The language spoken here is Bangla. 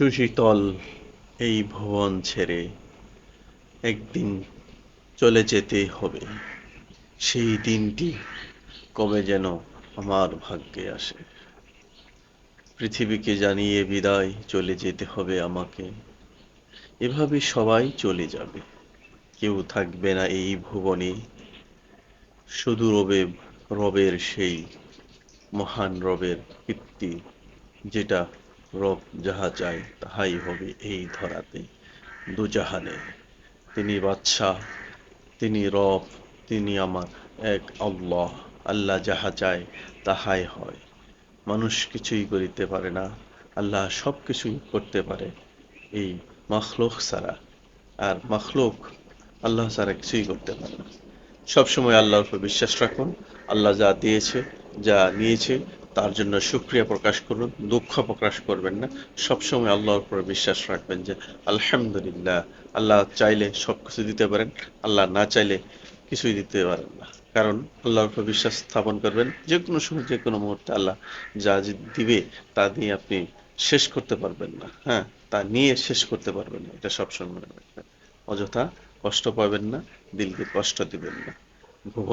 সুশীতল এই ভুবন ছেড়ে একদিন চলে যেতে হবে। সেই দিনটি কবে যেন আমার ভাগ্যে আসে। পৃথিবীকে জানিয়ে বিদায় চলে যেতে হবে আমাকে। এভাবে সবাই চলে যাবে। কেউ থাকবে না এই ভুবনে। শুধু রবে, রবের সেই মহান রবের কীর্তি যেটা রব যাহা চায়, তাহাই হবে এই ধরাতে। দুজাহানে, তিনি বাদশাহ, তিনি রব, তিনি আমার এক আল্লাহ। আল্লাহ যাহা চায়, তাহাই হয়। মানুষ কিছুই করিতে পারে না, আল্লাহ সব কিছুই করতে পারে, এই মখলুক ছাড়া। আর মখলুক আল্লাহ ছাড়া কিছুই করতে পারে না। সবসময় আল্লাহর উপর বিশ্বাস রাখুন। আল্লাহ যা দিয়েছে, যা নিয়েছে তার জন্য সুক্রিয়া প্রকাশ করুন, দুঃখ প্রকাশ করবেন না। সবসময় আল্লাহর উপর বিশ্বাস রাখবেন যে, আলহামদুলিল্লাহ, আল্লাহ চাইলে সব কিছু দিতে পারেন, আল্লাহ না চাইলে কিছুই দিতে পারেন না। কারণ আল্লাহর উপর বিশ্বাস স্থাপন করবেন যে কোনো সময় যে কোনো মুহূর্তে আল্লাহ যা দিবে, তা দিয়ে আপনি শেষ করতে পারবেন না। হ্যাঁ তা নিয়ে শেষ করতে পারবেন না, এটা সবসময় মনে রাখবেন। অযথা কষ্ট পাবেন না, দিলকে কষ্ট দিবেন না। ভুবন